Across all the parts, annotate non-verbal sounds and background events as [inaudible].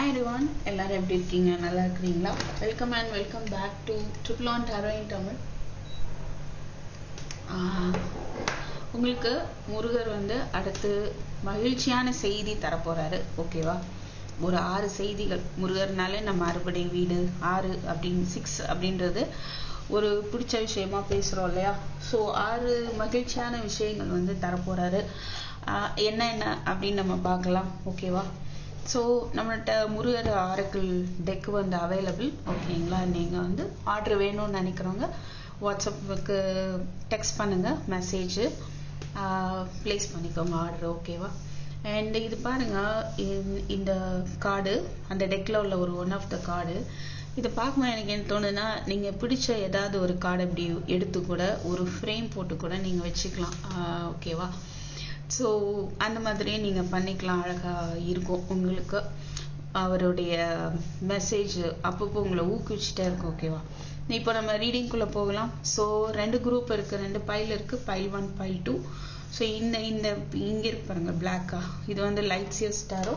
Hi one எல்லாரும் எப்படி இருக்கீங்க? நல்லா இருக்கிறீங்களா? Welcome and welcome back to triple on tarot in Tamil உங்களுக்கு முருகர் வந்து அடுத்து மகிழ்ச்சியான செய்தி தரப்போறாரு ஓகேவா ஒரு ஆறு செய்திகள். முருகர்னாலே நம்ம அறுபடை வீடு ஆறு அப்படின்னு சிக்ஸ் அப்படின்றது ஒரு பிடிச்ச விஷயமா பேசுறோம் இல்லையா? ஸோ ஆறு மகிழ்ச்சியான விஷயங்கள் வந்து தரப்போறாரு என்ன என்ன அப்படின்னு நம்ம பார்க்கலாம். ஓகேவா ஸோ நம்மள்கிட்ட முருகர் ஆரக்கிள் டெக் வந்து அவைலபிள் ஓகேங்களா நீங்கள் வந்து ஆர்டர் வேணும்னு நினைக்கிறவங்க வாட்ஸ்அப்புக்கு டெக்ஸ்ட் பண்ணுங்கள் மெசேஜு ப்ளேஸ் பண்ணிக்கோங்க ஆர்டர் ஓகேவா அண்ட் இது பாருங்க இந்த- இந்த கார்டு அந்த டெக்கில் உள்ள ஒரு ஒன் ஆஃப் த கார்டு இதை பார்க்கும்போது எனக்கு என்ன தோணுதுன்னா நீங்கள் பிடிச்ச ஏதாவது ஒரு கார்டு அப்படி எடுத்து கூட ஒரு ஃப்ரேம் போட்டு கூட நீங்கள் வச்சுக்கலாம். ஓகேவா ஸோ அந்த மாதிரியே நீங்கள் பண்ணிக்கலாம் அழகாக இருக்கும் உங்களுக்கு. அவருடைய மெசேஜ் அப்பப்போ உங்களை ஊக்குவிச்சுட்டே இருக்கும் ஓகேவா இப்போ நம்ம ரீடிங்குள்ளே போகலாம். ஸோ ரெண்டு குரூப் இருக்குது ரெண்டு பைல் இருக்குது file one file two so இந்த இந்த இங்கே இருக்கு பாருங்கள் பிளாக்கா இது வந்து லைட்ஸ் இயர் ஸ்டாரோ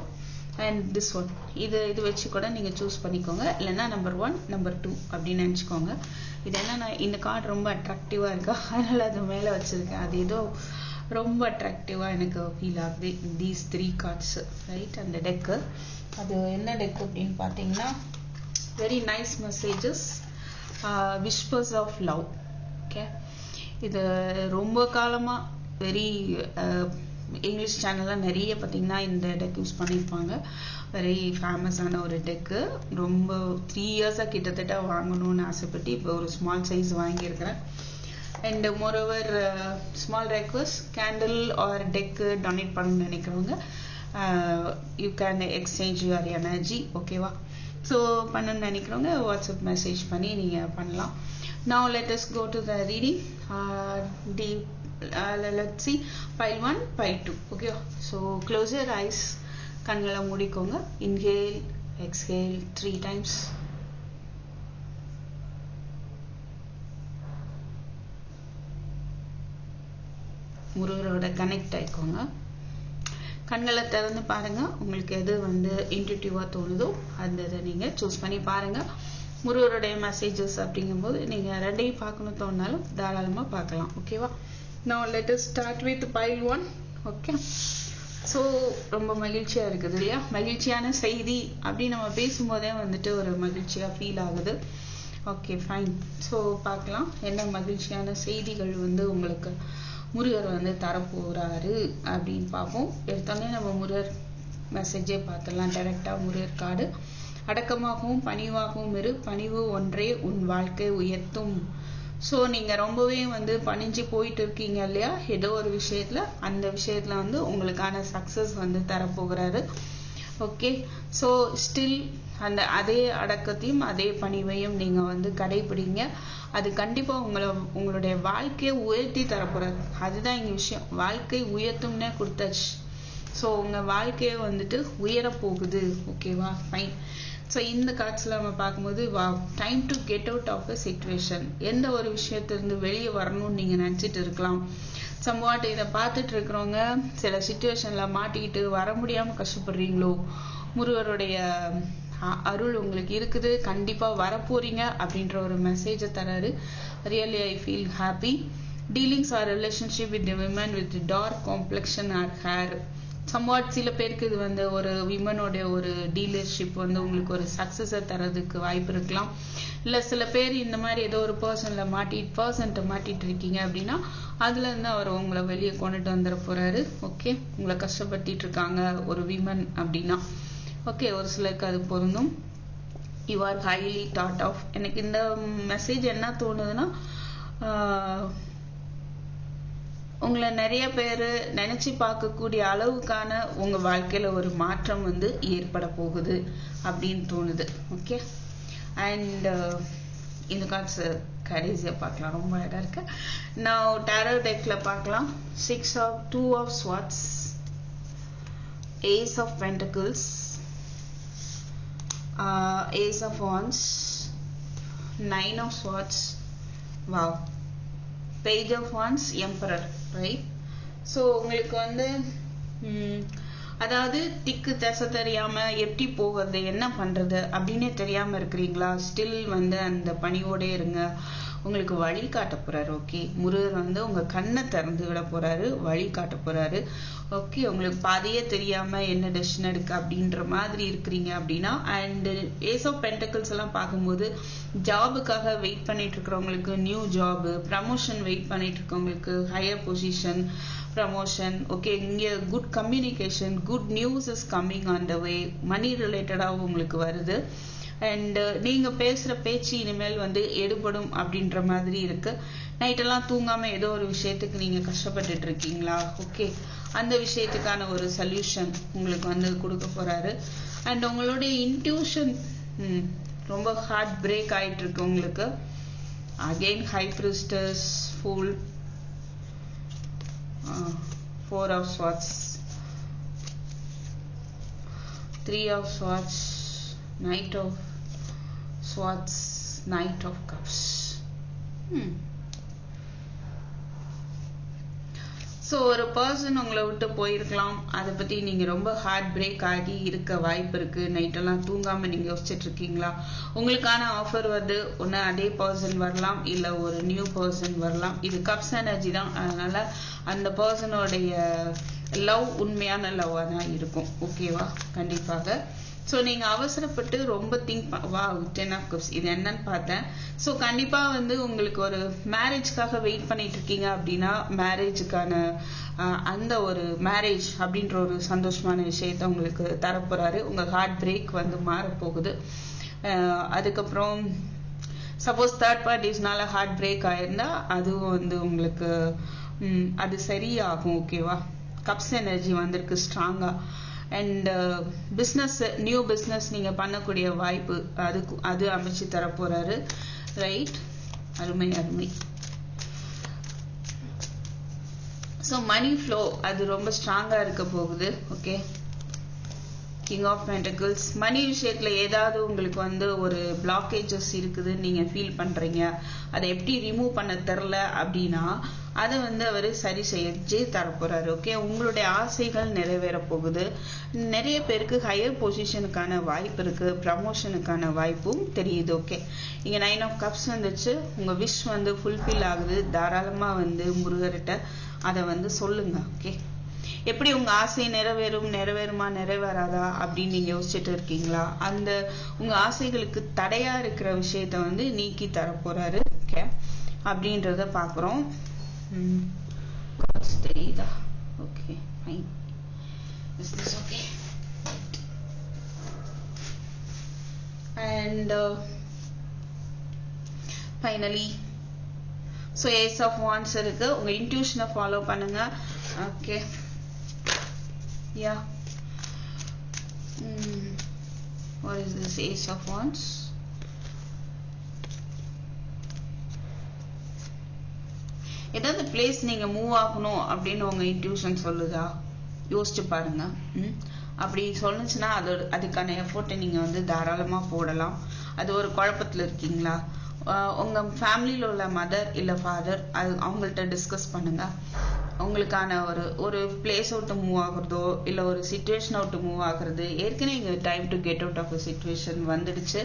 அண்ட் திஸ் ஒன் இது இது வச்சு கூட நீங்கள் சூஸ் பண்ணிக்கோங்க. இல்லைன்னா நம்பர் ஒன் நம்பர் டூ அப்படின்னு நினச்சிக்கோங்க. இது நான் இந்த கார்டு ரொம்ப அட்ராக்டிவாக இருக்கா? அதனால் அது மேலே வச்சுருக்கேன். அது ஏதோ ரொம்ப அட்ராக்டிவாக எனக்கு ஃபீல் ஆகுது தீஸ் த்ரீ கார்ட்ஸ் ரைட் அந்த டெக்கு அது என்ன டெக் அப்படின்னு பார்த்தீங்கன்னா very nice messages whispers of love okay இது ரொம்ப காலமாக வெரி இங்கிலீஷ் சேனல்லாம் நிறைய பார்த்தீங்கன்னா இந்த டெக் யூஸ் பண்ணியிருப்பாங்க. வெரி ஃபேமஸான ஒரு டெக்கு ரொம்ப த்ரீ இயர்ஸாக கிட்டத்தட்ட வாங்கணும்னு ஆசைப்பட்டு இப்போ ஒரு ஸ்மால் சைஸ் வாங்கியிருக்கிறேன். And moreover small request candle or deck donate பண்ணணும்னு நினைக்கிறவங்க you can exchange your energy ஓகேவா ஸோ பண்ணணும்னு நினைக்கிறவங்க வாட்ஸ்அப் மெசேஜ் பண்ணி நீங்கள் பண்ணலாம். Now let us go to the reading uh, the uh, let's see pile 1 pile 2 okay so close your eyes கண்களை மூடிக்கோங்க. இன்ஹேல் எக்ஸ்ஹேல் த்ரீ டைம்ஸ் முருகரோட connect ஆயிக்கோங்க. கண்களை திறந்து பாருங்க. உங்களுக்கு எது வந்து இன்ட்யூட்டிவாக தோணுதோ அந்த இதை நீங்க சூஸ் பண்ணி பாருங்க. முருகருடைய மெசேஜஸ் அப்படிங்கும்போது நீங்க ரெண்டையும் பார்க்கணும் தோணாலும் தாராளமா பார்க்கலாம். ஓகேவா நான் let start with pile one okay so ரொம்ப மகிழ்ச்சியா இருக்குது இல்லையா? மகிழ்ச்சியான செய்தி அப்படி நம்ம பேசும்போதே வந்துட்டு ஒரு மகிழ்ச்சியா ஃபீல் ஆகுது. ஓகே ஃபைன் ஸோ பார்க்கலாம். என்ன மகிழ்ச்சியான செய்திகள் வந்து உங்களுக்கு முருகர் வந்து தரப்போகிறாரு அப்படின்னு பார்ப்போம். எடுத்தோடனே நம்ம முருகர் மெசேஜே பார்த்துடலாம். டைரக்டாக முருகர் கார்டு அடக்கமாகவும் பணிவாகவும் இரு. பணிவு ஒன்றே உன் வாழ்க்கை உயர்த்தும். ஸோ நீங்கள் ரொம்பவே வந்து பணிஞ்சு போயிட்டு இருக்கீங்க இல்லையா? ஏதோ ஒரு விஷயத்தில் அந்த விஷயத்தில் வந்து உங்களுக்கான சக்ஸஸ் வந்து தரப்போகிறாரு ஓகே ஸோ ஸ்டில் அந்த அதே அடக்கத்தையும் அதே பணிவையும் நீங்க வந்து கடைபிடிங்க. அது கண்டிப்பா உங்களை உங்களுடைய வாழ்க்கையை உயர்த்தி தரப்போகிறது அதுதான் இங்க விஷயம். வாழ்க்கை உயர்த்தும்னே கொடுத்தாச்சு. ஸோ உங்க வாழ்க்கையை வந்துட்டு உயர போகுது ஓகேவா ஃபைன் ஸோ இந்த காட்சியில் நம்ம பார்க்கும்போது வா time to get out of a situation எந்த ஒரு விஷயத்திலிருந்து வெளியே வரணும்னு நீங்கள் நினச்சிட்டு இருக்கலாம். சம்வாட் இதை பார்த்துட்டு இருக்கிறவங்க சில சுச்சுவேஷனில் மாட்டிக்கிட்டு வர முடியாமல் கஷ்டப்படுறீங்களோ? முருகருடைய அருள் உங்களுக்கு இருக்குது. கண்டிப்பாக வரப்போறீங்க அப்படின்ற ஒரு மெசேஜை தராரு. Really I feel happy dealings or relationship with women with dark complexion or hair somewhat சில பேருக்கு இது வந்து ஒரு விமனோட ஒரு டீலர்ஷிப் வந்து உங்களுக்கு ஒரு சக்சஸை தரதுக்கு வாய்ப்பு இருக்கலாம். இல்லை சில பேர் இந்த மாதிரி ஏதோ ஒரு பர்சனில் மாட்டி பர்சன்ட்டை மாட்டிட்டு இருக்கீங்க அப்படின்னா அதுலேருந்து அவர் உங்களை வெளியே கொண்டுட்டு வந்துட போகிறாரு ஓகே உங்களை கஷ்டப்படுத்திட்டு இருக்காங்க ஒரு விமன் அப்படின்னா. ஓகே ஒரு சிலருக்கு அது பொருந்தும். You are highly thought of எனக்கு இந்த மெசேஜ் என்ன தோணுதுன்னா உங்களை நிறைய பேர் நினச்சி பார்க்கக்கூடிய அளவுக்கான உங்கள் வாழ்க்கையில் ஒரு மாற்றம் வந்து ஏற்பட போகுது அப்படின்னு தோணுது. ஓகே அண்ட் இந்த கார்ட்ஸ் கடைசியாக பார்க்கலாம். ரொம்ப இடம் இருக்கு. நான் டேரோ டெக்கில் பார்க்கலாம். Six of two of swords ace of pentacles uh, ace of wands. Nine of swords. Wow page of wands emperor right so உங்களுக்கு வந்து அதாவது திக்கு தசை தெரியாம எப்படி போகிறது என்ன பண்றது அப்படின்னே தெரியாம இருக்கிறீங்களா? ஸ்டில் வந்து அந்த பணியோட இருங்க. உங்களுக்கு வழி காட்ட போறாரு ஓகே முருகர் வந்து உங்க கண்ணை திறந்து விட போறாரு வழி காட்ட போறாரு. ஓகே உங்களுக்கு பாதையே தெரியாம என்ன டெசிஷன் எடுக்க அப்படின்ற மாதிரி இருக்கிறீங்க அப்படின்னா அண்ட் ஏஸ் ஆஃப் பென்டக்கிள்ஸ் எல்லாம் பார்க்கும்போது ஜாபுக்காக வெயிட் பண்ணிட்டு இருக்கிறவங்களுக்கு நியூ ஜாப் ப்ரமோஷன் வெயிட் பண்ணிட்டு இருக்கவங்களுக்கு ஹையர் பொசிஷன் ப்ரமோஷன் ஓகே இங்கே good communication good news is coming on the way money ரிலேட்டடாக உங்களுக்கு வருது. அண்ட் uh, நீங்க பேசுற பேச்சு இனிமேல் வந்து எடுபடும் அப்படின்ற மாதிரி இருக்கு. நைட்டெல்லாம் தூங்காம ஏதோ ஒரு விஷயத்துக்கு நீங்க கஷ்டப்பட்டுட்டு இருக்கீங்களா? ஓகே அந்த விஷயத்துக்கான ஒரு சொல்யூஷன் உங்களுக்கு வந்து கொடுக்க போறாரு. அண்ட் உங்களுடைய இன்ட்யூஷன் ரொம்ப ஹார்ட் பிரேக் ஆயிட்டு இருக்கு உங்களுக்கு. Again high priestess fool four of swords three of swords knight of Swords, Knight of Cups. Hmm. So ஒரு பர்சன் உங்களை விட்டு போயிருக்கலாம். அதை பற்றி நீங்கள் ரொம்ப ஹார்ட் பிரேக் ஆகி இருக்க வாய்ப்பு இருக்குது நைட்டெல்லாம் தூங்காமல் நீங்கள் யோசிச்சுட்டு இருக்கீங்களா? உங்களுக்கான ஆஃபர் வந்து ஒன்று அதே பர்சன் வரலாம் இல்லை ஒரு நியூ பர்சன் வரலாம். இது கப்ஸ் எனர்ஜி தான். அதனால் அந்த பர்சனோடைய லவ் உண்மையான லவ்வாக தான் இருக்கும். ஓகேவா கண்டிப்பாக. ஸோ நீங்கள் அவசரப்பட்டு ரொம்ப திங்க் வா டென் ஆஃப் கப்ஸ் இது என்னன்னு பார்த்தேன். ஸோ கண்டிப்பாக வந்து உங்களுக்கு ஒரு மேரேஜ்க்காக வெயிட் பண்ணிட்டு இருக்கீங்க அப்படின்னா மேரேஜுக்கான அந்த ஒரு மேரேஜ் அப்படின்ற ஒரு சந்தோஷமான விஷயத்த உங்களுக்கு தரப்போறாரு. உங்கள் ஹார்ட் பிரேக் வந்து மாறப்போகுது. அதுக்கப்புறம் சப்போஸ் தேர்ட் பார்ட்டிஸ்னால ஹார்ட் பிரேக் ஆயிருந்தா அதுவும் வந்து உங்களுக்கு அது சரியாகும் ஓகேவா கப்ஸ் எனர்ஜி வந்திருக்கு ஸ்ட்ராங்காக அண்ட் பிஸ்னஸ் நியூ பிஸ்னஸ் நீங்கள் பண்ணக்கூடிய வாய்ப்பு அதுக்கு அது அமைச்சு தர போறாரு ரைட் அருமை அருமை. ஸோ மணி ஃப்ளோ அது ரொம்ப ஸ்ட்ராங்காக இருக்க போகுது okay king of pentacles money விஷயத்துல ஏதாவது உங்களுக்கு வந்து ஒரு பிளாக்கேஜஸ் இருக்குதுன்னு நீங்க ஃபீல் பண்றீங்க. அதை எப்படி ரிமூவ் பண்ண தெரில அப்படின்னா அதை வந்து அவர் சரி செஞ்சு தரப்போறாரு ஓகே உங்களுடைய ஆசைகள் நிறைவேற போகுது. நிறைய பேருக்கு ஹையர் பொசிஷனுக்கான வாய்ப்பு இருக்கு ப்ரமோஷனுக்கான வாய்ப்பும் தெரியுது ஓகே இங்க நைன் ஆஃப் கப்ஸ் வந்துச்சு. உங்க விஷ் வந்து ஃபுல்ஃபில் ஆகுது. தாராளமா வந்து முருகர்கிட்ட அதை வந்து சொல்லுங்க ஓகே எப்படி உங்க ஆசை நிறைவேறும் நிறைவேறுமா நிறைவேறாதா அப்படின்னு நீங்க யோசிச்சுட்டு இருக்கீங்களா? அந்த உங்க ஆசைகளுக்கு தடையா இருக்கிற விஷயத்த வந்து நீக்கி தரப்போறாரு ஓகே அப்படின்றத பாக்குறோம். தெரியுதா okay fine is this okay and finally so ace of wands இருக்கு. உங்க இன்ட்யூஷனை ஃபாலோ பண்ணுங்க. Okay yeah. Mm. what is this? Ace of ஏதாவது பிளேஸ் நீங்க மூவ் ஆகணும் அப்படின்னு உங்க இன்ட்யூஷன் சொல்லுதா? யோசிச்சு பாருங்க. ம்? அப்படி சொல்லுச்சுன்னா அதோட அதுக்கான எஃபோர்ட்டை நீங்க வந்து தாராளமா போடலாம். அது ஒரு குழப்பத்துல இருக்கீங்களா? உங்க ஃபேமிலியில உள்ள மதர் இல்ல ஃபாதர் அது அவங்கள்ட்ட டிஸ்கஸ் பண்ணுங்க. உங்களுக்கான ஒரு ஒரு பிளேஸ் அவுட்டு மூவ் ஆகுறதோ இல்லை ஒரு சுச்சுவேஷன் அவுட் மூவ் ஆகுறது ஏற்கனவே இங்கே time to get out of situation வந்துடுச்சு.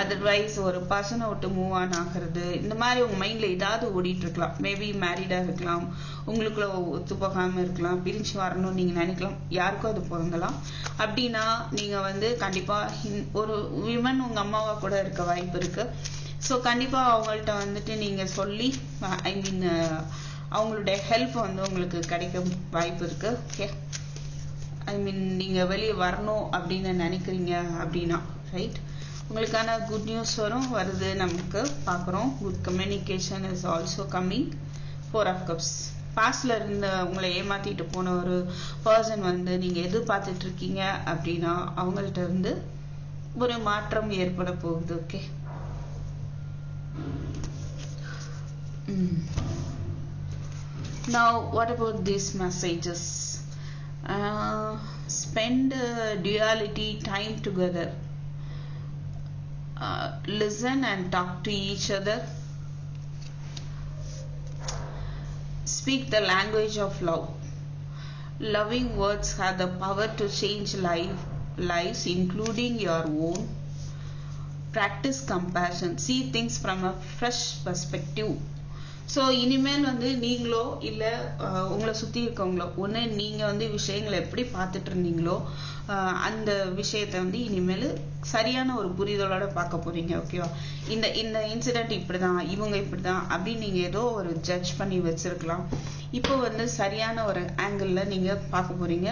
அதர்வைஸ் ஒரு பர்சன் அவுட் மூவ் ஆன் ஆகுறது இந்த மாதிரி உங்கள் மைண்டில் ஏதாவது ஓடிட்டு இருக்கலாம். மேபி மேரிடாக இருக்கலாம் உங்களுக்குள்ள ஒத்து போகாமல் இருக்கலாம் பிரிஞ்சு வரணும்னு நீங்கள் நினைக்கலாம். யாருக்கும் அது பொருந்தலாம். அப்படின்னா நீங்கள் வந்து கண்டிப்பாக ஒரு விமன் உங்கள் அம்மாவாக கூட இருக்க வாய்ப்பு இருக்குது ஸோ கண்டிப்பாக அவங்கள்ட்ட வந்துட்டு நீங்கள் சொல்லி ஐ மீன் அவங்களுடைய ஹெல்ப் வந்து உங்களுக்கு கிடைக்க வாய்ப்பு இருக்கு. ஓகே ஐ மீன் நீங்க வெளியே வரணும் அப்படின்னு நினைக்கிறீங்க அப்படின்னா ரைட் உங்களுக்கான குட் நியூஸ் வரும் வருது நமக்கு பார்க்குறோம். Good communication is also coming four of cups பாஸ்ட்ல இருந்த உங்களை ஏமாத்திட்டு போன ஒரு பர்சன் வந்து நீங்க எதிர்பார்த்துட்டு இருக்கீங்க அப்படின்னா அவங்கள்ட்ட இருந்து ஒரு மாற்றம் ஏற்பட போகுது. Okay hmm. Now what about these messages? Uh, spend uh, duality time together. Uh, listen and talk to each other. Speak the language of love. Loving words have the power to change life lives including your own. Practice compassion. See things from a fresh perspective so இனிமேல் வந்து நீங்களோ இல்லை உங்களை சுற்றி இருக்கவங்களோ ஒன்று நீங்கள் வந்து விஷயங்களை எப்படி பார்த்துட்டு இருந்தீங்களோ அந்த விஷயத்தை வந்து இனிமேல் சரியான ஒரு புரிதலோட பார்க்க போறீங்க ஓகேவா இந்த இந்த இன்சிடென்ட் இப்படி தான் இவங்க இப்படி தான் அப்படின்னு நீங்கள் ஏதோ ஒரு ஜட்ஜ் பண்ணி வச்சிருக்கலாம். இப்போ வந்து சரியான ஒரு ஆங்கிளில் நீங்கள் பார்க்க போறீங்க.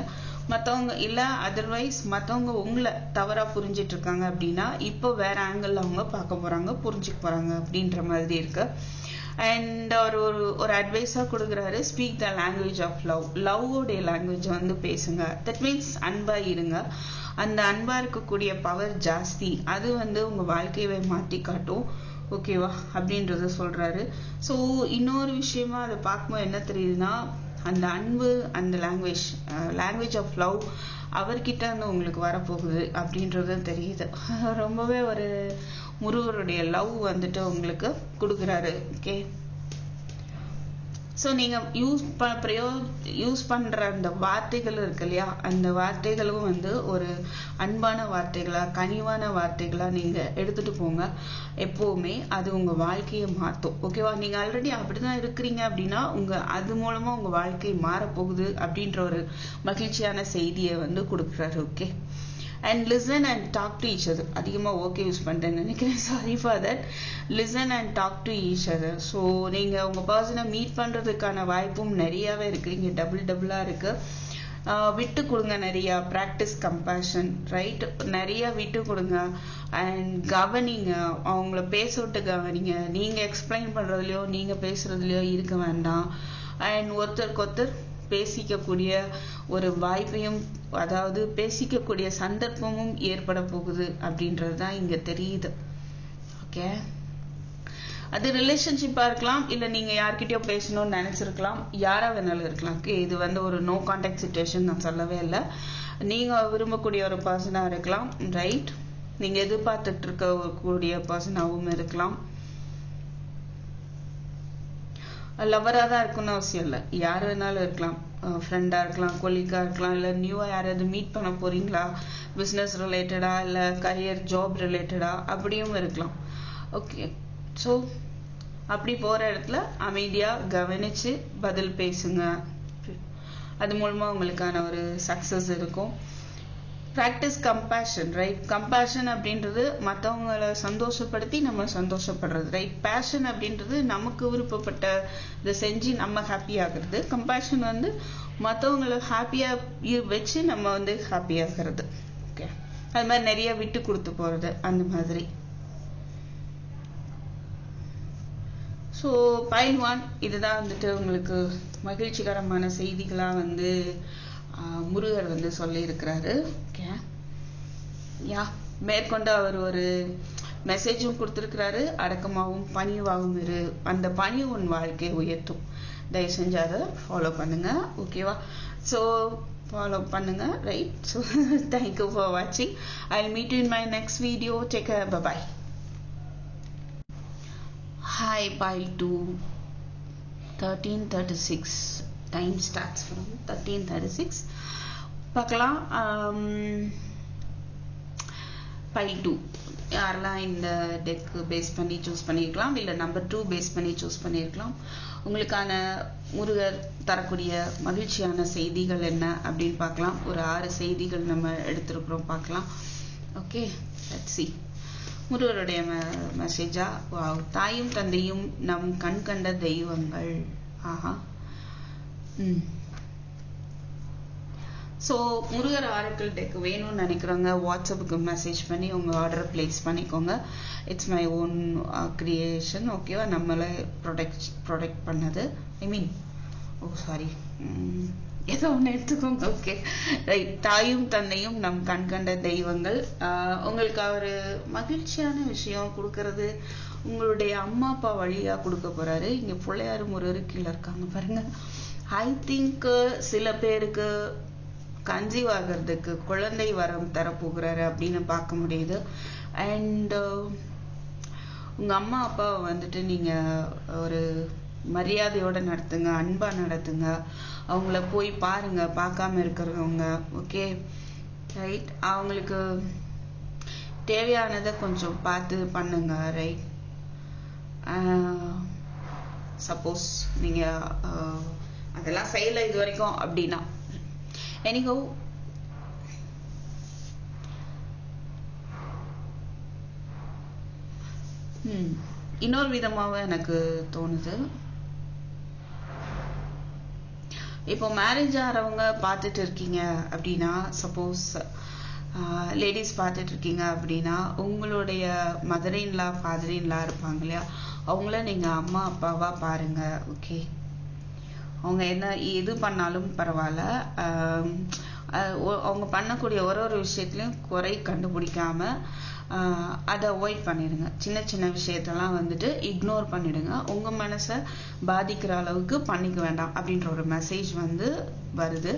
மற்றவங்க இல்லை அதர்வைஸ் மற்றவங்க உங்களை தவறாக புரிஞ்சிட்டு இருக்காங்க அப்படின்னா இப்போ வேற ஆங்கிளில் அவங்க பார்க்க போறாங்க புரிஞ்சுக்க போறாங்க அப்படின்ற மாதிரி இருக்கு. அண்ட் அவர் ஒரு ஒரு அட்வைஸாக கொடுக்குறாரு speak the language of love லவ்வோடைய language வந்து பேசுங்க. தட் மீன்ஸ் அன்பாக இருங்க. அந்த அன்பாக இருக்கக்கூடிய பவர் ஜாஸ்தி. அது வந்து உங்கள் வாழ்க்கையவே மாற்றி காட்டும். ஓகேவா அப்படின்றத சொல்கிறாரு ஸோ இன்னொரு விஷயமா அதை பார்க்கும்போது என்ன தெரியுதுன்னா அந்த அன்பு அந்த லாங்குவேஜ் லாங்குவேஜ் ஆஃப் லவ் அவர்கிட்ட இருந்து உங்களுக்கு வரப்போகுது அப்படின்றதும் தெரியுது. [laughs] ரொம்பவே ஒரு முருகருடைய லவ் வந்துட்டு உங்களுக்கு கொடுக்குறாரு ஓகே ஸோ நீங்க யூஸ் ப பிரயோ யூஸ் பண்ற அந்த வார்த்தைகள் இருக்கு இல்லையா? அந்த வார்த்தைகளும் வந்து ஒரு அன்பான வார்த்தைகளா கனிவான வார்த்தைகளா நீங்க எடுத்துட்டு போங்க. எப்பவுமே அது உங்க வாழ்க்கையை மாத்தும் ஓகேவா நீங்க ஆல்ரெடி அப்படிதான் இருக்கிறீங்க அப்படின்னா உங்க அது மூலமா உங்க வாழ்க்கை மாறப்போகுது அப்படின்ற ஒரு மகிழ்ச்சியான செய்தியை வந்து கொடுக்குறாரு okay and listen and talk to each other அதிகமாக ஓகே யூஸ் பண்ணிட்டேன்னு நினைக்கிறேன். Sorry for that listen and talk to each other so நீங்கள் உங்கள் பர்சனை மீட் பண்ணுறதுக்கான வாய்ப்பும் நிறையாவே இருக்குது இங்கே டபுள் டபுளாக இருக்குது விட்டு கொடுங்க நிறையா. ப்ராக்டிஸ் கம்பேஷன் ரைட் நிறையா விட்டு கொடுங்க. அண்ட் கவனிங்க. அவங்கள பேச விட்டு கவனிங்க. நீங்கள் எக்ஸ்பிளைன் பண்ணுறதுலையோ நீங்கள் பேசுகிறதுலையோ இருக்க வேண்டாம். அண்ட் ஒருத்தருக்கு ஒருத்தர் பேசிக்கக்கூடிய ஒரு வாய்ப்பையும் அதாவது பேசிக்கக்கூடிய சந்தர்ப்பமும் ஏற்பட போகுது அப்படின்றது தான் இங்க தெரியுது. ஓகே அது ரிலேஷன்ஷிப்பா இருக்கலாம் இல்ல நீங்க யார்கிட்டயோ பேசணும்னு நினைச்சிருக்கலாம் யாரா வேணாலும் இருக்கலாம். இது வந்து ஒரு நோ கான்டாக்ட் சுச்சுவேஷன் நான் சொல்லவே இல்லை. நீங்க விரும்பக்கூடிய ஒரு பர்சனா இருக்கலாம் ரைட் நீங்க எதிர்பார்த்துட்டு இருக்க கூடிய இருக்கலாம். லவராக தான் இருக்கும்னு அவசியம் இல்லை. யார் வேணாலும் இருக்கலாம். ஃப்ரெண்டாக இருக்கலாம் கொலிக்காக இருக்கலாம் இல்லை நியூவாக யாராவது மீட் பண்ண போகிறீங்களா பிஸ்னஸ் ரிலேட்டடாக இல்லை கரியர் ஜாப் ரிலேட்டடாக அப்படியும் இருக்கலாம். ஓகே ஸோ அப்படி போகிற இடத்துல அமைதியாக கவனித்து பதில் பேசுங்க. அது மூலமாக உங்களுக்கான ஒரு சக்ஸஸ் இருக்கும். ப்ராக்டிஸ் கம்பேஷன் ரைட் கம்பேஷன் அப்படின்றது மற்றவங்களை சந்தோஷப்படுத்தி நம்ம சந்தோஷப்படுறது ரைட் பேஷன் அப்படின்றது நமக்கு விருப்பப்பட்ட இதை செஞ்சு நம்ம ஹாப்பி ஆகுறது. கம்பேஷன் வந்து மற்றவங்களை ஹாப்பியாக வச்சு நம்ம வந்து ஹாப்பி ஆகிறது. ஓகே அது மாதிரி நிறைய விட்டு கொடுத்து போகிறது அந்த மாதிரி. ஸோ பாயிண்ட் ஒன் இதுதான் வந்துட்டு உங்களுக்கு மகிழ்ச்சிகரமான செய்திகளாக வந்து முருகர் வந்து சொல்லியிருக்கிறாரு. ஓகே யா மேற்கொண்டு அவர் ஒரு மெசேஜும் கொடுத்துருக்கிறாரு. அடக்கமாகவும் பணிவாகவும் இரு. அந்த பணி உன் வாழ்க்கையை உயர்த்தும். தயவு செஞ்சு அதை ஃபாலோ பண்ணுங்க. ஓகேவா ஸோ ஃபாலோ பண்ணுங்க. Right so thank you for வாட்சிங் I meet in my next video take bye hi pile two thirteen thirty six time starts from thirteen thirty six பார்க்கலாம் பைல் டூ யாரெல்லாம் இந்த டெக் பேஸ் பண்ணி choose பண்ணியிருக்கலாம் இல்லை number two பேஸ் பண்ணி சூஸ் பண்ணியிருக்கலாம் உங்களுக்கான முருகர் தரக்கூடிய மகிழ்ச்சியான செய்திகள் என்ன அப்படின்னு பார்க்கலாம். ஒரு ஆறு செய்திகள் நம்ம எடுத்திருக்கிறோம் பார்க்கலாம். ஓகே சி முருகருடைய மெசேஜா தாயும் தந்தையும் நம் கண் கண்ட தெய்வங்கள். ஆஹா. ஸோ முருகர் ஆரக்கிள் டெக் வேணும்னு நினைக்கிறவங்க வாட்ஸ்அப்புக்கு மெசேஜ் பண்ணி உங்கள் ஆர்டரை பிளேஸ் பண்ணிக்கோங்க. இட்ஸ் மை ஓன் க்ரியேஷன் ஓகேவா நம்மளை ப்ரொடெக்ட் ப்ரொடெக்ட் பண்ணது. ஐ மீன் ஓ சாரி ஏதோ ஒன்று எடுத்துக்கோங்க. ஓகே ரைட் தாயும் தந்தையும் நம் கண்கண்ட தெய்வங்கள். உங்களுக்கு அவர் மகிழ்ச்சியான விஷயம் கொடுக்கறது உங்களுடைய அம்மா அப்பா வழியா கொடுக்க போறாரு. இங்க பிள்ளையாரும் முருகர் கீழே இருக்காங்க பாருங்க. ஐ திங்க் சில பேருக்கு கன்சீவ் ஆகிறதுக்கு குழந்தை வரம் தரப்போகிறாரு அப்படின்னு பார்க்க முடியுது. அண்ட் uh, உங்க அம்மா அப்பாவை வந்துட்டு நீங்க uh, ஒரு மரியாதையோட நடத்துங்க அன்பா நடத்துங்க. அவங்கள போய் பாருங்க பார்க்காம இருக்கிறவங்க ஓகே ரைட் அவங்களுக்கு தேவையானதை கொஞ்சம் பார்த்து பண்ணுங்க ரைட் சப்போஸ் நீங்கள் அதெல்லாம் செய்யல இது வரைக்கும் அப்படின்னா. எனிகோ hmm, இன்னொரு விதமாக எனக்கு தோணுது. இப்போ மேரேஜ் ஆகிறவங்க பார்த்துட்டு இருக்கீங்க அப்படின்னா சப்போஸ் லேடிஸ் பார்த்துட்டு இருக்கீங்க அப்படின்னா உங்களுடைய மதர் இன்லா ஃபாதர் இன்லா இருப்பாங்க இல்லையா? அவங்கள நீங்க அம்மா அப்பாவா பாருங்க ஓகே அவங்க என்ன எது பண்ணாலும் பரவாயில்ல. ஒ- அவங்க பண்ணக்கூடிய ஒரு ஒரு விஷயத்துலையும் குறை கண்டுபிடிக்காம அதை அவாய்ட் பண்ணிடுங்க. சின்ன சின்ன விஷயத்தெல்லாம் வந்துட்டு இக்னோர் பண்ணிடுங்க. உங்க மனசை பாதிக்கிற அளவுக்கு பண்ணிக்க வேண்டாம் அப்படின்ற ஒரு மெசேஜ் வந்து வருது.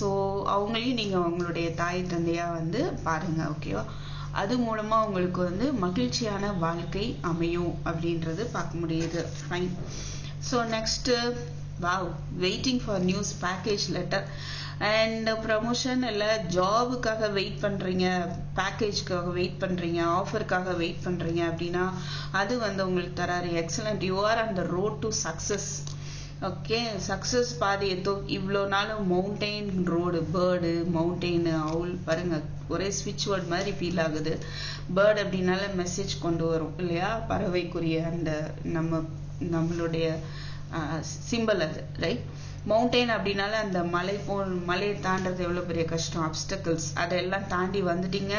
ஸோ அவங்களையும் நீங்க உங்களுடைய தாய் தந்தையா வந்து பாருங்க ஓகேவா அது மூலமா உங்களுக்கு வந்து மகிழ்ச்சியான வாழ்க்கை அமையும் அப்படின்றது பார்க்க முடியுது. Fine so next wow waiting for news package letter and promotion இல்லை ஜாபுக்காக வெயிட் பண்ணுறீங்க பேக்கேஜ்க்காக வெயிட் பண்ணுறீங்க ஆஃபருக்காக வெயிட் பண்ணுறீங்க அப்படின்னா அது வந்து உங்களுக்கு தராரு. எக்ஸலண்ட் யூ ஆர் அந்த road to success okay success பாதி எதோ இவ்வளோ நாள் mountain road bird mountain owl பாருங்க ஒரே ஸ்விட்ச் வேர்ட் மாதிரி ஃபீல் ஆகுது. பேர்டு அப்படின்னால மெசேஜ் கொண்டு வரும் இல்லையா? பறவைக்குரிய அந்த நம்ம நம்மளுடைய சிம்பிள் அது ரைட் மவுண்டெயின் அப்படின்னால அந்த மலை போ மலையை தாண்டது எவ்வளோ பெரிய கஷ்டம் அப்டக்கிள்ஸ் அதெல்லாம் தாண்டி வந்துட்டீங்க.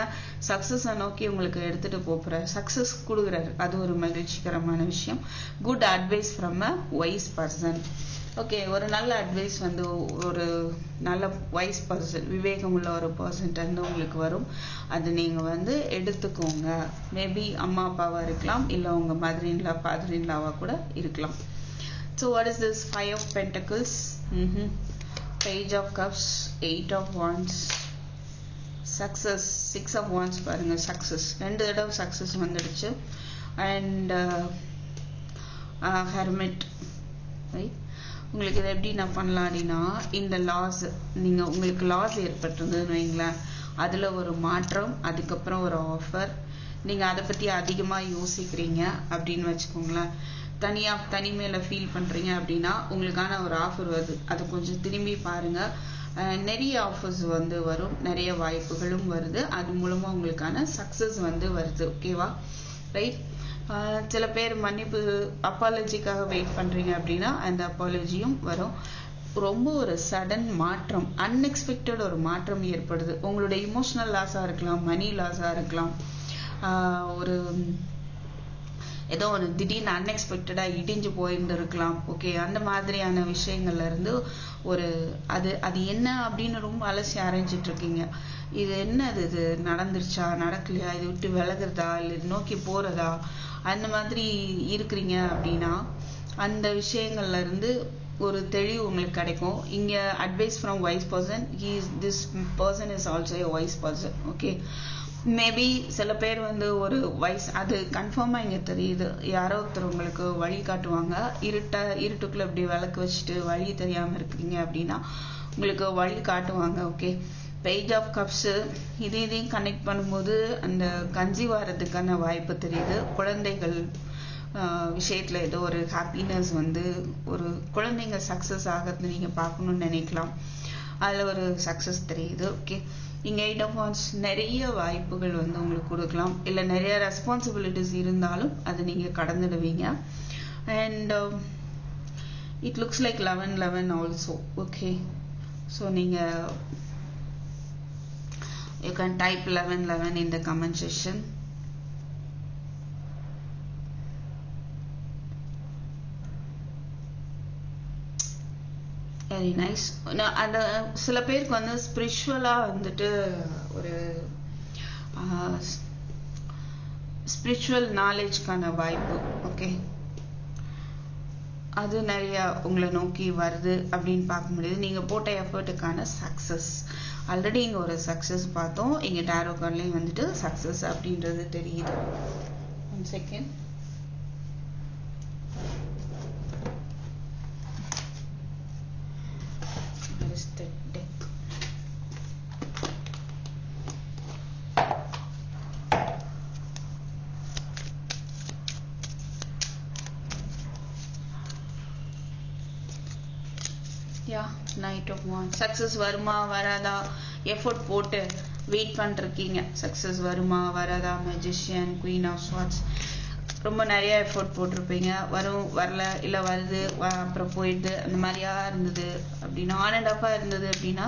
சக்ஸஸை நோக்கி உங்களுக்கு எடுத்துகிட்டு போகிற சக்ஸஸ் கொடுக்குறாரு. அது ஒரு மகிழ்ச்சிகரமான விஷயம். Good advice from a wise person okay ஒரு நல்ல அட்வைஸ் வந்து ஒரு நல்ல வைஸ் பர்சன் விவேகம் உள்ள ஒரு பர்சன்ட்டேருந்து உங்களுக்கு வரும். அது நீங்கள் வந்து எடுத்துக்கோங்க. மேபி அம்மா அப்பாவாக இருக்கலாம். இல்லை உங்கள் மதுரின்லா இன்லா கூட இருக்கலாம். So what is this? Five of Pentacles, mm-hmm. Page of Cups, Eight of Wands, Success, Six of Wands பாருங்க Success. ரெண்டு தடவை Success வந்துடுச்சு. And uh, Hermit, right? உங்களுக்கு இதை எப்படி நான் பண்ணலாம் அப்படின்னா இந்த லாஸ் நீங்க உங்களுக்கு லாஸ் ஏற்பட்டிருந்ததுன்னு வைங்களேன் அதுல ஒரு மாற்றம் அதுக்கப்புறம் ஒரு ஆஃபர் நீங்க அதை பத்தி அதிகமா யோசிக்கிறீங்க அப்படின்னு வச்சுக்கோங்களேன். தனியாக தனிமையில் ஃபீல் பண்ணுறீங்க அப்படின்னா உங்களுக்கான ஒரு ஆஃபர் வருது. அதை கொஞ்சம் திரும்பி பாருங்க. நிறைய ஆஃபர்ஸ் வந்து வரும். நிறைய வாய்ப்புகளும் வருது. அது மூலமாக உங்களுக்கான சக்ஸஸ் வந்து வருது. ஓகேவா ரைட் சில பேர் மன்னிப்பு அப்பாலஜிக்காக வெயிட் பண்ணுறீங்க அப்படின்னா அந்த அப்பாலஜியும் வரும். ரொம்ப ஒரு சடன் மாற்றம் அன்எக்ஸ்பெக்டட் ஒரு மாற்றம் ஏற்படுது. உங்களுடைய இமோஷனல் லாஸாக இருக்கலாம் மணி லாஸாக இருக்கலாம். ஒரு ஏதோ ஒரு திடீர்னு அன்எக்ஸ்பெக்டடா இடிஞ்சு போயிட்டு இருக்கலாம் ஓகே அந்த மாதிரியான விஷயங்கள்ல இருந்து ஒரு அது அது என்ன அப்படின்னு ரொம்ப அலசி அரைஞ்சிட்டு இருக்கீங்க. இது என்னது இது? நடந்துருச்சா? நடக்கலையா? இது விட்டு விலகுறதா? இல்லை நோக்கி போறதா? அந்த மாதிரி இருக்கிறீங்க அப்படின்னா அந்த விஷயங்கள்ல இருந்து ஒரு தெளிவு உங்களுக்கு கிடைக்கும். இங்க advice from wise person he's this person is also a wise person okay maybe சில பேர் வந்து ஒரு வயசு அது கன்ஃபார்மாக இங்கே தெரியுது. யாரோ ஒருத்தர் உங்களுக்கு வழி காட்டுவாங்க. இருட்ட இருட்டுக்குள்ளே இப்படி விளக்கு வச்சுட்டு வழி தெரியாமல் இருக்கீங்க அப்படின்னா உங்களுக்கு வழி காட்டுவாங்க ஓகே பேஜ் ஆஃப் கப்ஸு இது இதையும் கனெக்ட் பண்ணும்போது அந்த கஞ்சி ஆகிறதுக்கான வாய்ப்பு தெரியுது. குழந்தைகள் விஷயத்தில் ஏதோ ஒரு ஹாப்பினஸ் வந்து ஒரு குழந்தைங்க சக்ஸஸ் ஆகிறது நீங்கள் பார்க்கணும்னு நினைக்கலாம். அதில் ஒரு சக்ஸஸ் தெரியுது ஓகே நீங்கள் எயிட் ஆஃப் வான்ஸ் நிறைய வாய்ப்புகள் வந்து உங்களுக்கு கொடுக்கலாம். இல்லை நிறைய ரெஸ்பான்சிபிலிட்டிஸ் இருந்தாலும் அது நீங்கள் கடந்துடுவீங்க. And it looks like eleven eleven also okay so நீங்கள் you can type eleven eleven in the comment session very nice அந்த சில பேருக்கு வந்து ஸ்பிரிச்சுவலாக வந்துட்டு ஒரு ஸ்பிரிச்சுவல் நாலேஜ்க்கான வாய்ப்பு ஓகே அது நிறைய உங்களை நோக்கி வருது அப்படின்னு பார்க்க முடியுது. நீங்கள் போட்ட எஃபர்ட்டுக்கான சக்சஸ் ஆல்ரெடி இங்கே ஒரு சக்சஸ் பார்த்தோம். எங்கள் டேரோ கார்லேயும் வந்துட்டு சக்ஸஸ் அப்படின்றது தெரியுது. One second knight of one success வருமா வராதா? எஃபோர்ட் போட்டு வெயிட் பண்ணிருக்கீங்க சக்ஸஸ் வருமா வராதா? மெஜிஷியன் குயின் ஆஃப் ஸ்வாட்ஸ் ரொம்ப நிறைய எஃபோர்ட் போட்டிருப்பீங்க. வரும் வரல இல்லை வருது அப்புறம் போயிடுது. அந்த மாதிரியா இருந்தது அப்படின்னா ஆன் அண்ட் ஆஃபாக இருந்தது அப்படின்னா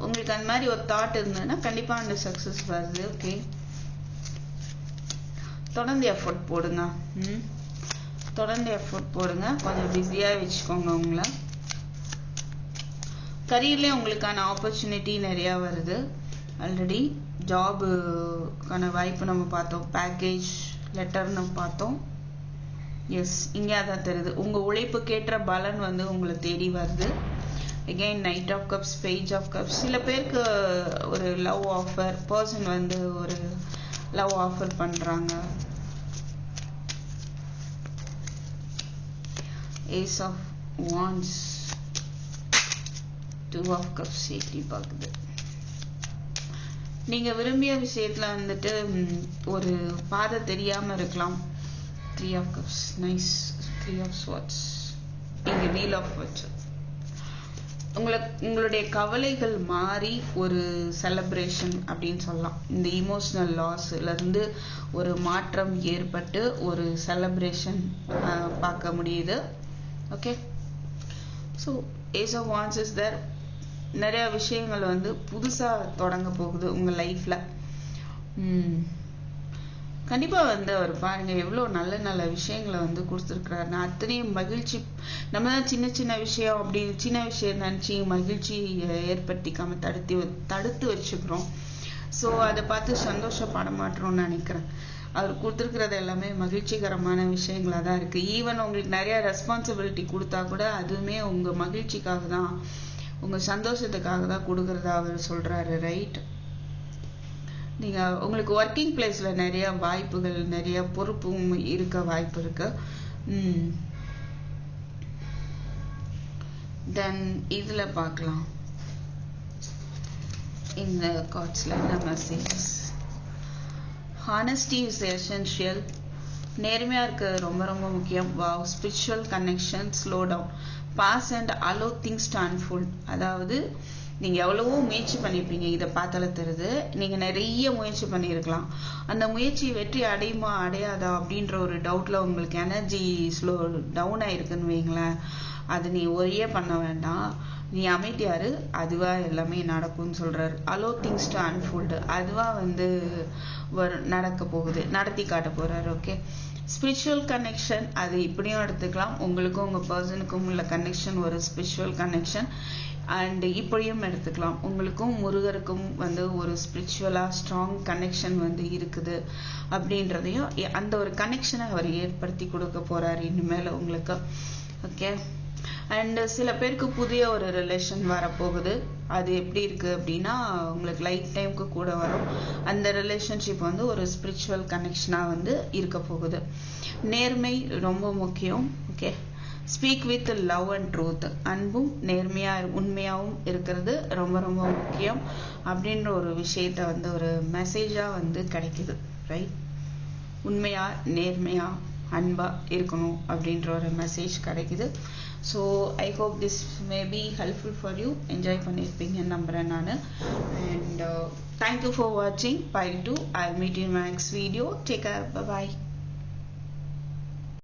உங்களுக்கு அந்த மாதிரி ஒரு தாட் இருந்ததுன்னா கண்டிப்பாக அந்த சக்ஸஸ் வருது. ஓகே தொடர்ந்து எஃபோர்ட் போடுங்க. ம். தொடர்ந்து எஃபோர்ட் போடுங்க. கொஞ்சம் பிஸியாக வச்சுக்கோங்க உங்களை. கரியர்லேயே உங்களுக்கான ஆப்பர்ச்சுனிட்டி நிறையா வருது. ஆல்ரெடி ஜாபுக்கான வாய்ப்பு நம்ம பார்த்தோம். பேக்கேஜ் லெட்டர் நம்ம பார்த்தோம். எஸ் இங்கே அதான் தெரியுது. உங்கள் உழைப்புக்கேற்ற பலன் வந்து உங்களை தேடி வருது. Again knight of cups page of cups சில பேருக்கு ஒரு லவ் ஆஃபர் பர்சன் வந்து ஒரு லவ் ஆஃபர் பண்ணுறாங்க ace of wands two of cups எட்டி பார்க்குது. நீங்க விரும்பிய விஷயத்துல வந்துட்டு ஒரு பாதை தெரியாம இருக்கலாம். Three of cups nice three of swords இங்க வீல் ஆஃப் வச்சு உங்களை உங்களுடைய கவலைகள் மாறி ஒரு செலப்ரேஷன் அப்படின்னு சொல்லலாம். இந்த இமோஷனல் லாஸ்ல இருந்து ஒரு மாற்றம் ஏற்பட்டு ஒரு செலப்ரேஷன் பார்க்க முடியுது. Okay so ace of wands is there நிறைய விஷயங்கள் வந்து புதுசா தொடங்க போகுது உங்க லைஃப்ல கண்டிப்பா வந்து அவர் பாருங்க எவ்வளவு நல்ல நல்ல விஷயங்களை வந்து கொடுத்துருக்கிறாரு. நான் அத்தனையும் மகிழ்ச்சி நம்ம தான் சின்ன சின்ன விஷயம் அப்படி சின்ன விஷயம் நினைச்சு மகிழ்ச்சி ஏற்படுத்திக்காம தடுத்து வ- தடுத்து வச்சுக்கிறோம். ஸோ அதை பார்த்து சந்தோஷப்பட மாட்டோம்னு நினைக்கிறேன். அவர் கொடுத்துருக்கிறது எல்லாமே மகிழ்ச்சிகரமான விஷயங்களா தான் இருக்கு. ஈவன் உங்களுக்கு நிறைய ரெஸ்பான்சிபிலிட்டி கொடுத்தா கூட அதுவுமே உங்க மகிழ்ச்சிக்காக தான் உங்கள் சந்தோஷத்துக்காக தான் கொடுக்குறதா அவர் சொல்கிறாரு ரைட் நீங்கள் உங்களுக்கு ஒர்க்கிங் பிளேஸில் நிறையா வாய்ப்புகள் நிறைய பொறுப்பும் இருக்க வாய்ப்பு இருக்கு. தென் இதில் பார்க்கலாம். இந்த கார்ட்ஸில் என்ன மெசேஜஸ் ஹானஸ்டி இஸ் எசென்ஷியல் நேர்மையாக இருக்கிறது ரொம்ப ரொம்ப முக்கியம். Wow spiritual connection slow down pause and allow things to unfold அதாவது நீங்கள் எவ்வளவோ முயற்சி பண்ணியிருப்பீங்க இதை பார்த்தால தருது நீங்கள் நிறைய முயற்சி பண்ணியிருக்கலாம். அந்த முயற்சி வெற்றி அடையுமா அடையாதா அப்படின்ற ஒரு டவுட்டில் உங்களுக்கு எனர்ஜி ஸ்லோ டவுன் ஆயிருக்குன்னு வைங்களேன். அது நீ ஒரே பண்ண வேண்டாம். நீ அமைதியாரு அதுவா எல்லாமே நடக்கும்னு சொல்றாரு. அலோ திங்ஸ் டு அன்ஃபோல்டு அதுவா வந்து வரும் நடக்க போகுது. நடத்தி காட்ட போறாரு ஓகே ஸ்பிரிச்சுவல் கனெக்ஷன் அது இப்படியும் எடுத்துக்கலாம். உங்களுக்கும் உங்க பர்சனுக்கும் உள்ள கனெக்ஷன் ஒரு ஸ்பிரிச்சுவல் கனெக்ஷன் அண்ட் இப்படியும் எடுத்துக்கலாம். உங்களுக்கும் முருகருக்கும் வந்து ஒரு ஸ்பிரிச்சுவலா ஸ்ட்ராங் கனெக்ஷன் வந்து இருக்குது. அப்படின்றதையும் எ- அந்த ஒரு கனெக்ஷனை அவர் ஏற்படுத்தி கொடுக்க போறாரு இனிமேல உங்களுக்கு ஓகே அண்ட் சில பேருக்கு புதிய ஒரு ரிலேஷன் வரப்போகுது. அது எப்படி இருக்கு அப்படின்னா உங்களுக்கு லைஃப் டைம்க்கு கூட வரும். அந்த ரிலேஷன்ஷிப் வந்து ஒரு ஸ்பிரிச்சுவல் கனெக்ஷனாக வந்து இருக்க போகுது. நேர்மை ரொம்ப முக்கியம் okay speak with love and truth அன்பும் நேர்மையா உண்மையாகவும் இருக்கிறது ரொம்ப ரொம்ப முக்கியம். அப்படின்ற ஒரு விஷயத்த வந்து ஒரு மெசேஜா வந்து கிடைக்குது ரைட் உண்மையா நேர்மையா அன்பா இருக்கணும் அப்படின்ற ஒரு மெசேஜ் கிடைக்குது. so I hope this may be helpful for you enjoy பண்ணியிருப்பீங்கன்னு நம்புறேன் நான் அண்ட் தேங்க்யூ ஃபார் வாட்சிங் bye to I meet you next video take care bye